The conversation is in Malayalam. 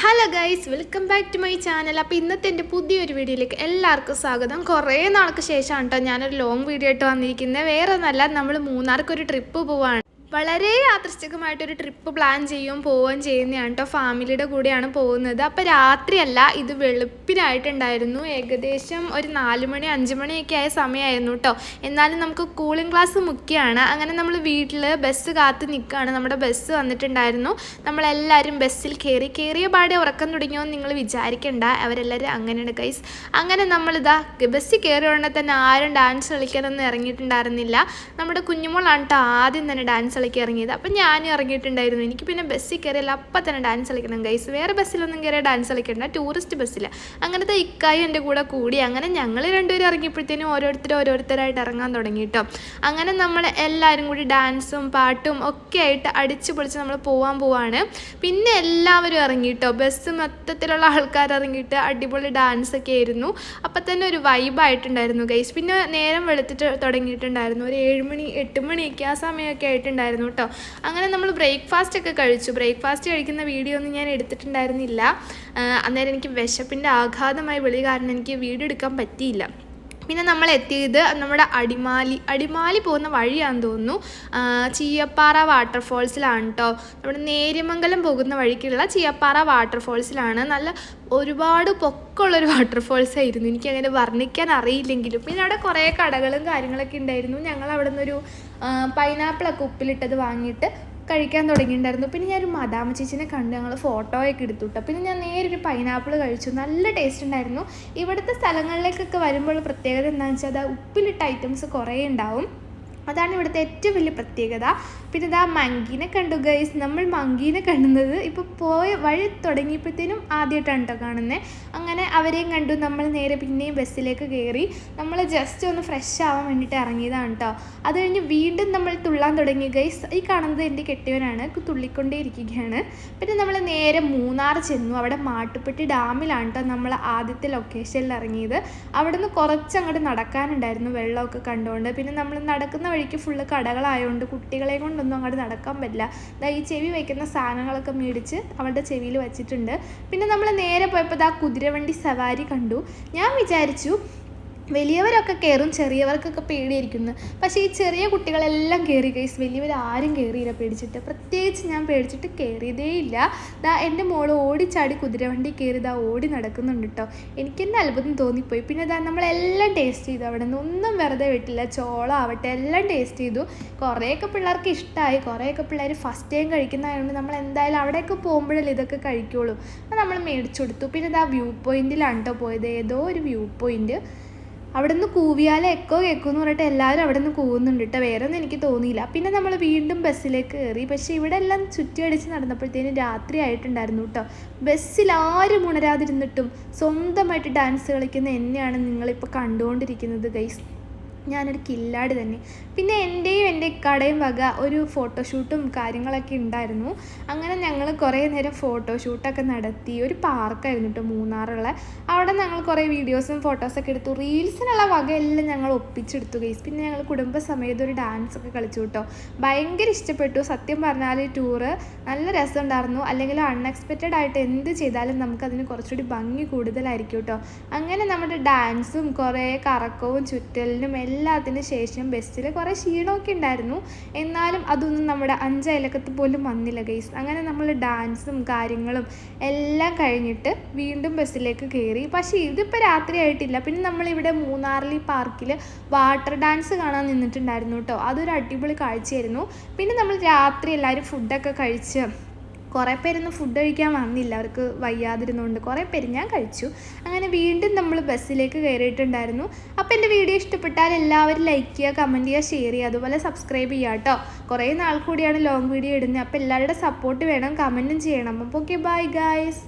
Hello guys welcome back to my channel അപ്പോൾ ഇന്നത്തെ എന്റെ പുതിയൊരു വീഡിയോയിലേക്ക് എല്ലാവർക്കും സ്വാഗതം. കുറേ നാൾക്ക് ശേഷമാണ് കേട്ടോ ഞാനൊരു ലോങ് വീഡിയോ ആയിട്ട് വന്നിരിക്കുന്നത്. വേറെ ഒന്നല്ല നമ്മൾ മൂന്നാർക്കൊരു ട്രിപ്പ് പോവാണ്. വളരെ യാദൃശ്ചികമായിട്ടൊരു ട്രിപ്പ് പ്ലാൻ ചെയ്യും പോവുകയും ചെയ്യുന്നതാണ് കേട്ടോ ഫാമിലിയുടെ കൂടെയാണ് പോകുന്നത്. അപ്പോൾ രാത്രിയല്ല ഇത് വെളുപ്പിനായിട്ടുണ്ടായിരുന്നു. ഏകദേശം ഒരു നാല് മണി അഞ്ച് മണിയൊക്കെ ആയ സമയമായിരുന്നു കേട്ടോ എന്നാലും നമുക്ക് കൂളിംഗ് ക്ലാസ് മുഖ്യമാണ് അങ്ങനെ നമ്മൾ വീട്ടിൽ ബസ് കാത്ത് നിൽക്കുകയാണ് നമ്മുടെ ബസ് വന്നിട്ടുണ്ടായിരുന്നു. നമ്മളെല്ലാവരും ബസ്സിൽ കയറി കയറിയ പാടെ ഉറക്കം തുടങ്ങിയോ എന്ന് നിങ്ങൾ വിചാരിക്കണ്ട. അവരെല്ലാവരും അങ്ങനെയാണ് ഗൈസ് അങ്ങനെ നമ്മളിതാ ബസ്സിൽ കയറിയ ഉടനെ തന്നെ ആരും ഡാൻസ് കളിക്കാനൊന്നും ഇറങ്ങിയിട്ടുണ്ടായിരുന്നില്ല. നമ്മുടെ കുഞ്ഞുമോളാണ് കേട്ടോ ആദ്യം തന്നെ ഡാൻസ് കളിക്കാൻ ഇറങ്ങിയത്. അപ്പം ഞാനും ഇറങ്ങിയിട്ടുണ്ടായിരുന്നു. എനിക്ക് പിന്നെ ബസ്സിൽ കയറിയാൽ അപ്പം തന്നെ ഡാൻസ് കളിക്കണം ഗൈസ് വേറെ ബസ്സിലൊന്നും കയറിയ ഡാൻസ് കളിക്കണ്ട. ടൂറിസ്റ്റ് ബസ്സിൽ അങ്ങനത്തെ ഇക്കായും എന്റെ കൂടെ കൂടി അങ്ങനെ ഞങ്ങൾ രണ്ടുപേരും ഇറങ്ങിയപ്പോഴത്തേനും ഓരോരുത്തർ ഓരോരുത്തരായിട്ട് ഇറങ്ങാൻ തുടങ്ങി കേട്ടോ അങ്ങനെ നമ്മൾ എല്ലാവരും കൂടി ഡാൻസും പാട്ടും ഒക്കെ ആയിട്ട് അടിച്ചു പൊളിച്ച് നമ്മൾ പോവാൻ പോവാണ്. പിന്നെ എല്ലാവരും ഇറങ്ങിയിട്ടോ ബസ് മൊത്തത്തിലുള്ള ആൾക്കാർ ഇറങ്ങിയിട്ട് അടിപൊളി ഡാൻസ് ഒക്കെ ആയിരുന്നു. അപ്പം തന്നെ ഒരു വൈബായിട്ടുണ്ടായിരുന്നു ഗൈസ് പിന്നെ നേരം വെളുത്തിട്ട് തുടങ്ങിയിട്ടുണ്ടായിരുന്നു. ഒരു ഏഴ് മണി എട്ട് മണിയൊക്കെ ആ സമയമൊക്കെ ആയിട്ടുണ്ടായിരുന്നു. കേട്ടോ. അങ്ങനെ നമ്മൾ ബ്രേക്ക്ഫാസ്റ്റ് ഒക്കെ കഴിച്ചു. ബ്രേക്ക്ഫാസ്റ്റ് കഴിക്കുന്ന വീഡിയോ ഒന്നും ഞാൻ എടുത്തിട്ടുണ്ടായിരുന്നില്ല. അന്നേരം എനിക്ക് വിശപ്പിന്റെ ആഘാതമായി വിളി കാരണം എനിക്ക് വീഡിയോ എടുക്കാൻ പറ്റിയില്ല. പിന്നെ നമ്മൾ എത്തിയത് നമ്മുടെ അടിമാലി അടിമാലി പോകുന്ന വഴിയാണെന്ന് തോന്നുന്നു. ചീയപ്പാറ വാട്ടർഫോൾസിലാണ് കേട്ടോ നമ്മുടെ നേര്യമംഗലം പോകുന്ന വഴിക്കുള്ള ചീയപ്പാറ വാട്ടർഫോൾസിലാണ്. നല്ല ഒരുപാട് പൊക്കമുള്ളൊരു വാട്ടർഫോൾസ് ആയിരുന്നു എനിക്ക് അങ്ങനെ വർണിക്കാൻ അറിയില്ലെങ്കിലും. പിന്നെ അവിടെ കുറേ കടകളും കാര്യങ്ങളൊക്കെ ഉണ്ടായിരുന്നു. ഞങ്ങൾ അവിടെ നിന്നൊരു പൈനാപ്പിളൊക്കെ ഉപ്പിലിട്ടത് വാങ്ങിയിട്ട് കഴിക്കാൻ തുടങ്ങിയിട്ടുണ്ടായിരുന്നു. പിന്നെ ഞാനൊരു മദാമ ചേച്ചിനെ കണ്ട് ഞങ്ങൾ ഫോട്ടോയൊക്കെ എടുത്തു കേട്ടോ പിന്നെ ഞാൻ നേരെ ഒരു പൈനാപ്പിൾ കഴിച്ചു. നല്ല ടേസ്റ്റ് ഉണ്ടായിരുന്നു. ഇവിടുത്തെ സ്ഥലങ്ങളിലേക്കൊക്കെ വരുമ്പോൾ പ്രത്യേകത എന്താണെന്ന് വെച്ചാൽ അത് ഉപ്പിലിട്ട ഐറ്റംസ് കുറേ ഉണ്ടാവും. അതാണ് ഇവിടുത്തെ ഏറ്റവും വലിയ പ്രത്യേകത. പിന്നെ ഇതാ മങ്കീനെ കണ്ടു ഗൈസ് നമ്മൾ മങ്കീനെ കണ്ടുന്നത് ഇപ്പോൾ പോയ വഴി തുടങ്ങിയപ്പോഴത്തേനും ആദ്യമായിട്ടാണ് കേട്ടോ കാണുന്നത് അങ്ങനെ അവരെയും കണ്ടു നമ്മൾ നേരെ പിന്നെയും ബസ്സിലേക്ക് കയറി. നമ്മൾ ജസ്റ്റ് ഒന്ന് ഫ്രഷ് ആവാൻ വേണ്ടിയിട്ട് ഇറങ്ങിയതാണ് കേട്ടോ. അത് കഴിഞ്ഞ് വീണ്ടും നമ്മൾ തുള്ളാൻ തുടങ്ങി ഗൈസ് ഈ കാണുന്നത് എന്റെ കെട്ടിയവനാണ് തുള്ളിക്കൊണ്ടേ ഇരിക്കുകയാണ് പിന്നെ നമ്മൾ നേരെ മൂന്നാർ ചെന്നു. അവിടെ മാട്ടുപ്പെട്ടി ഡാമിലാണ് കേട്ടോ നമ്മൾ ആദ്യത്തെ ലൊക്കേഷനിൽ ഇറങ്ങിയത്. അവിടെ നിന്ന് കുറച്ചങ്ങോട്ട് നടക്കാനുണ്ടായിരുന്നു വെള്ളമൊക്കെ കണ്ടുകൊണ്ട്. പിന്നെ നമ്മൾ നടക്കുന്ന വഴിക്ക് ഫുള്ള് കടകളായതുകൊണ്ട് കുട്ടികളെ കൊണ്ടൊന്നും അങ്ങോട്ട് നടക്കാൻ പറ്റില്ല. ദാ ഈ ചെവി വയ്ക്കുന്ന സാധനങ്ങളൊക്കെ മേടിച്ച് അവളുടെ ചെവിയിൽ വെച്ചിട്ടുണ്ട്. പിന്നെ നമ്മൾ നേരെ പോയപ്പോൾ ദാ കുതിരവണ്ടി സവാരി കണ്ടു. ഞാൻ വിചാരിച്ചു വലിയവരൊക്കെ കയറും ചെറിയവർക്കൊക്കെ പേടിയായിരിക്കുന്നു. പക്ഷേ ഈ ചെറിയ കുട്ടികളെല്ലാം കയറി ഗൈസ് വലിയവർ ആരും കയറിയില്ല പേടിച്ചിട്ട്. പ്രത്യേകിച്ച് ഞാൻ പേടിച്ചിട്ട് കയറിയതേ ഇല്ല ദാ എന്റെ മോൾ ഓടിച്ചാടി കുതിരവണ്ടി കയറി ദാ ഓടി നടക്കുന്നുണ്ട് കേട്ടോ എനിക്ക് എന്നെ അത്ഭുതം തോന്നിപ്പോയി. പിന്നെ ദാ നമ്മളെല്ലാം ടേസ്റ്റ് ചെയ്തു അവിടെ നിന്ന് ഒന്നും വെറുതെ വിട്ടില്ല. ചോളം ആവട്ടെ എല്ലാം ടേസ്റ്റ് ചെയ്തു. കുറേയൊക്കെ പിള്ളേർക്ക് ഇഷ്ടമായി കുറേയൊക്കെ പിള്ളേർ ഫസ്റ്റ് ടൈം കഴിക്കുന്നതായതുകൊണ്ട് നമ്മൾ എന്തായാലും അവിടെയൊക്കെ പോകുമ്പോഴല്ലേ ഇതൊക്കെ കഴിക്കുള്ളൂ. അപ്പോൾ നമ്മൾ മേടിച്ചു കൊടുത്തു. പിന്നെ ദാ വ്യൂ പോയിന്റിലാണ് കേട്ടോ പോയത്. ഏതോ ഒരു വ്യൂ പോയിന്റ് അവിടെ നിന്ന് കൂവിയാൽ എക്കോ കേൾക്കുമെന്ന് പറഞ്ഞിട്ട് എല്ലാവരും അവിടെ നിന്ന് കൂവുന്നുണ്ട് കേട്ടോ വേറെ ഒന്നും എനിക്ക് തോന്നിയില്ല. പിന്നെ നമ്മൾ വീണ്ടും ബസ്സിലേക്ക് കയറി. പക്ഷേ ഇവിടെ എല്ലാം ചുറ്റിയടിച്ച് നടന്നപ്പോഴത്തേനും രാത്രി ആയിട്ടുണ്ടായിരുന്നു കേട്ടോ ബസ്സിൽ ആരും ഉണരാതിരുന്നിട്ടും സ്വന്തമായിട്ട് ഡാൻസ് കളിക്കുന്ന എന്നെയാണ് നിങ്ങളിപ്പോൾ കണ്ടുകൊണ്ടിരിക്കുന്നത് ഗൈസ്. ഞാനൊരു കില്ലാടി തന്നെ. പിന്നെ എന്റെയും എന്റെ ഇക്കാടേയും വക ഒരു ഫോട്ടോഷൂട്ടും കാര്യങ്ങളൊക്കെ ഉണ്ടായിരുന്നു. അങ്ങനെ ഞങ്ങൾ കുറേ നേരം ഫോട്ടോഷൂട്ടൊക്കെ നടത്തി. ഒരു പാർക്കായിരുന്നു കേട്ടോ മൂന്നാറുള്ള. അവിടെ ഞങ്ങൾ കുറേ വീഡിയോസും ഫോട്ടോസൊക്കെ എടുത്തു. റീൽസിനുള്ള വകയെല്ലാം ഞങ്ങൾ ഒപ്പിച്ചെടുത്തു ഗൈസ് പിന്നെ ഞങ്ങൾ കുടുംബസമേതം ഒരു ഡാൻസ് ഒക്കെ കളിച്ചു കേട്ടോ. ഭയങ്കര ഇഷ്ടപ്പെട്ടു. സത്യം പറഞ്ഞാൽ ഈ ടൂറ് നല്ല രസമുണ്ടായിരുന്നു. അല്ലെങ്കിൽ അൺഎക്സ്പെക്റ്റഡ് ആയിട്ട് എന്ത് ചെയ്താലും നമുക്കതിന് കുറച്ചുകൂടി ഭംഗി കൂടുതലായിരിക്കും കേട്ടോ. അങ്ങനെ നമ്മുടെ ഡാൻസും കുറേ കറക്കവും ചുറ്റലിനും എല്ലാത്തിനും ശേഷം ബസ്സിൽ കുറേ ക്ഷീണമൊക്കെ ഉണ്ടായിരുന്നു. എന്നാലും അതൊന്നും നമ്മുടെ അഞ്ചയലക്കത്ത് പോലും വന്നില്ല ഗൈസ് അങ്ങനെ നമ്മൾ ഡാൻസും കാര്യങ്ങളും എല്ലാം കഴിഞ്ഞിട്ട് വീണ്ടും ബസ്സിലേക്ക് കയറി. പക്ഷേ ഇതിപ്പോൾ രാത്രി ആയിട്ടില്ല. പിന്നെ നമ്മളിവിടെ മൂന്നാറിൽ പാർക്കിൽ വാട്ടർ ഡാൻസ് കാണാൻ നിന്നിട്ടുണ്ടായിരുന്നു കേട്ടോ. അതൊരു അടിപൊളി കാഴ്ചയായിരുന്നു. പിന്നെ നമ്മൾ രാത്രി എല്ലാവരും ഫുഡൊക്കെ കഴിച്ച് കുറേ പേരൊന്നും ഫുഡ് കഴിക്കാൻ വന്നില്ല. അവർക്ക് വയ്യാതിരുന്നുകൊണ്ട് കുറേ പേര് ഞാൻ കഴിച്ചു. അങ്ങനെ വീണ്ടും നമ്മൾ ബസ്സിലേക്ക് കയറിയിട്ടുണ്ടായിരുന്നു. അപ്പോൾ എന്റെ വീഡിയോ ഇഷ്ടപ്പെട്ടാൽ എല്ലാവരും ലൈക്ക് ചെയ്യുക കമന്റ് ചെയ്യുക ഷെയർ ചെയ്യുക അതുപോലെ സബ്സ്ക്രൈബ് ചെയ്യുക കേട്ടോ. കുറേ നാൾ കൂടിയാണ് ലോങ് വീഡിയോ ഇടുന്നത്. അപ്പോൾ എല്ലാവരുടെ സപ്പോർട്ട് വേണം കമന്റും ചെയ്യണം. അപ്പോൾ ഓക്കെ ബൈ ഗായ്സ്